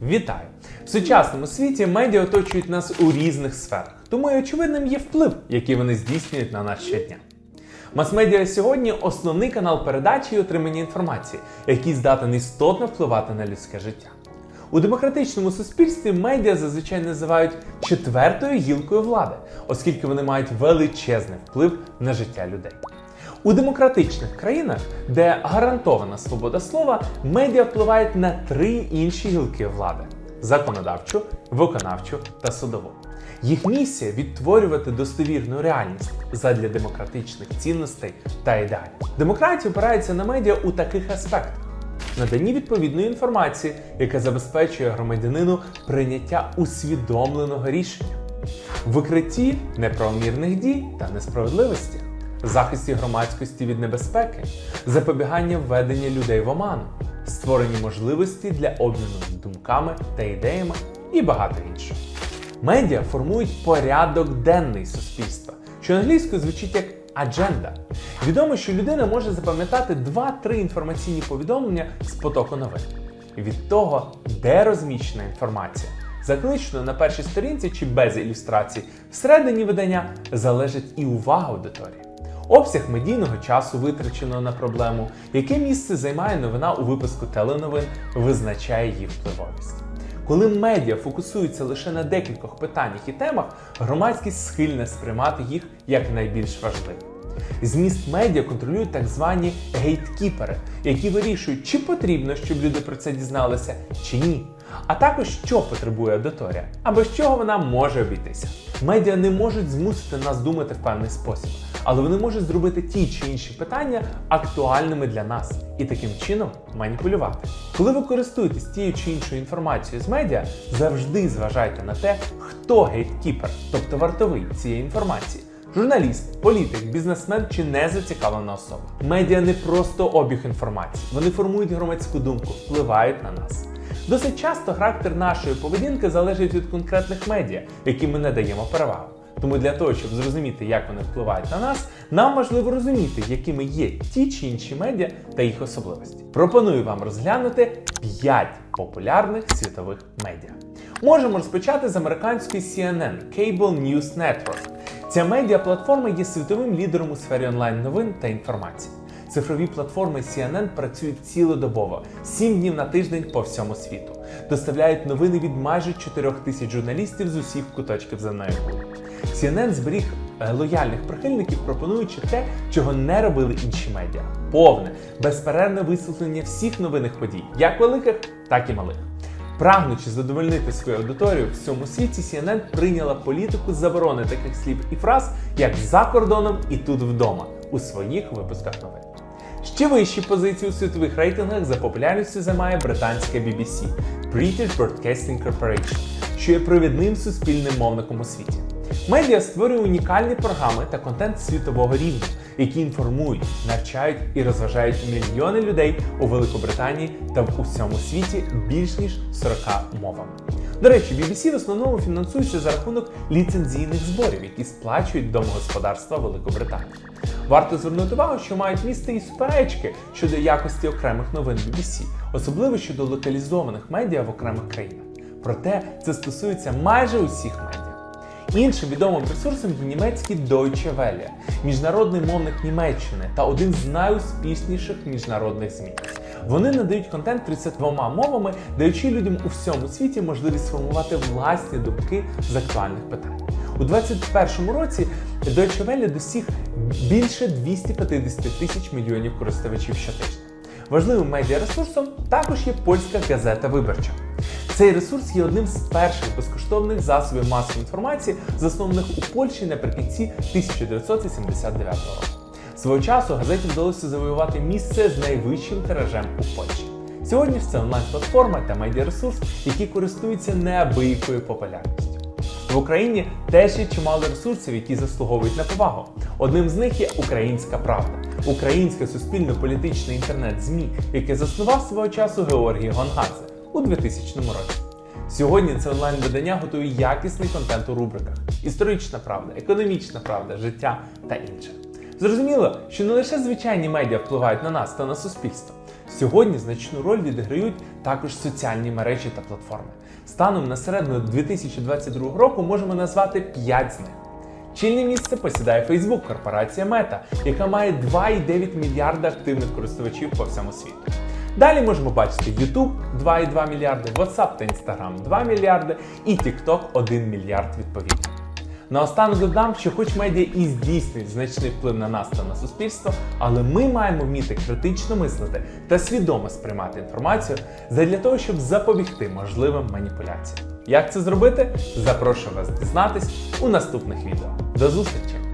Вітаю! В сучасному світі медіа оточують нас у різних сферах, тому і очевидним є вплив, який вони здійснюють на нас щодня. Мас-медіа сьогодні основний канал передачі і отримання інформації, який здатен істотно впливати на людське життя. У демократичному суспільстві медіа зазвичай називають четвертою гілкою влади, оскільки вони мають величезний вплив на життя людей. У демократичних країнах, де гарантована свобода слова, медіа впливають на три інші гілки влади: законодавчу, виконавчу та судову. Їх місія відтворювати достовірну реальність задля демократичних цінностей та ідеалів. Демократія опирається на медіа у таких аспектах: наданні відповідної інформації, яка забезпечує громадянину прийняття усвідомленого рішення, викритті неправомірних дій та несправедливості, захисті громадськості від небезпеки, запобігання введення людей в оману, створенні можливості для обміну думками та ідеями і багато іншого. Медіа формують порядок денний суспільства, що англійською звучить як адженда. Відомо, що людина може запам'ятати 2-3 інформаційні повідомлення з потоку новин. Від того, де розміщена інформація, закличена на першій сторінці чи без ілюстрацій, всередині видання залежить і увага аудиторії. Обсяг медійного часу, витраченого на проблему, яке місце займає новина у випуску теленовин, визначає її впливовість. Коли медіа фокусуються лише на декількох питаннях і темах, громадськість схильна сприймати їх як найбільш важливі. Зміст медіа контролюють так звані гейткіпери, які вирішують, чи потрібно, щоб люди про це дізналися, чи ні. А також що потребує аудиторія, або з чого вона може обійтися. Медіа не можуть змусити нас думати в певний спосіб, але вони можуть зробити ті чи інші питання актуальними для нас і таким чином маніпулювати. Коли ви користуєтесь тією чи іншою інформацією з медіа, завжди зважайте на те, хто гейткіпер, тобто вартовий цієї інформації. Журналіст, політик, бізнесмен чи незацікавлена особа. Медіа не просто обіг інформації, вони формують громадську думку, впливають на нас. Досить часто характер нашої поведінки залежить від конкретних медіа, яким ми надаємо перевагу. Тому для того, щоб зрозуміти, як вони впливають на нас, нам важливо розуміти, якими є ті чи інші медіа та їх особливості. Пропоную вам розглянути 5 популярних світових медіа. Можемо розпочати з американської CNN Cable News Network. Ця медіаплатформа є світовим лідером у сфері онлайн-новин та інформації. Цифрові платформи CNN працюють цілодобово, 7 днів на тиждень по всьому світу. Доставляють новини від майже 4 тисяч журналістів з усіх куточків земної кулі. CNN зберіг е, лояльних прихильників, пропонуючи те, чого не робили інші медіа: повне, безперервне висвітлення всіх новинних подій, як великих, так і малих. Прагнучи задовольнити свою аудиторію в всьому світі, CNN прийняла політику заборони таких слів і фраз, як за кордоном і тут вдома у своїх випусках новин. Ще вищі позиції у світових рейтингах за популярністю займає британська BBC British Broadcasting Corporation, що є провідним суспільним мовником у світі. Медіа створює унікальні програми та контент світового рівня, які інформують, навчають і розважають мільйони людей у Великобританії та в усьому світі більш ніж 40 мовами. До речі, BBC в основному фінансується за рахунок ліцензійних зборів, які сплачують домогосподарства Великобританії. Варто звернути увагу, що мають місце і суперечки щодо якості окремих новин BBC, особливо щодо локалізованих медіа в окремих країнах. Проте це стосується майже усіх медіа. Іншим відомим ресурсом є німецький Deutsche Welle, міжнародний мовник Німеччини та один з найуспішніших міжнародних ЗМІ. Вони надають контент 32 мовами, даючи людям у всьому світі можливість сформувати власні думки з актуальних питань. У 2021 році Deutsche Welle досіг більше 250 тисяч мільйонів користувачів щотижня. Важливим медіаресурсом також є польська газета Виборча. Цей ресурс є одним з перших безкоштовних засобів масової інформації, заснованих у Польщі наприкінці 1979 року. Свого часу газеті вдалося завоювати місце з найвищим тиражем у Польщі. Сьогодні ж це онлайн-платформа та медіаресурс, які користуються неабиякою популярністю. В Україні теж є чимало ресурсів, які заслуговують на повагу. Одним з них є Українська Правда, українське суспільно-політичне інтернет-змі, яке заснував свого часу Георгій Гонгадзе у 2000 році. Сьогодні це онлайн-видання готує якісний контент у рубриках: історична правда, економічна правда, життя та інше. Зрозуміло, що не лише звичайні медіа впливають на нас та на суспільство. Сьогодні значну роль відіграють також соціальні мережі та платформи. Станом на середину 2022 року можемо назвати 5 з них. Чільне місце посідає Facebook, корпорація Meta, яка має 2,9 мільярда активних користувачів по всьому світу. Далі можемо бачити YouTube 2,2 мільярди, WhatsApp та Instagram 2 мільярди і TikTok 1 мільярд відповідно. Наостанок додам, що хоч медіа і здійснюють значний вплив на нас та на суспільство, але ми маємо вміти критично мислити та свідомо сприймати інформацію задля того, щоб запобігти можливим маніпуляціям. Як це зробити? Запрошую вас дізнатись у наступних відео. До зустрічі!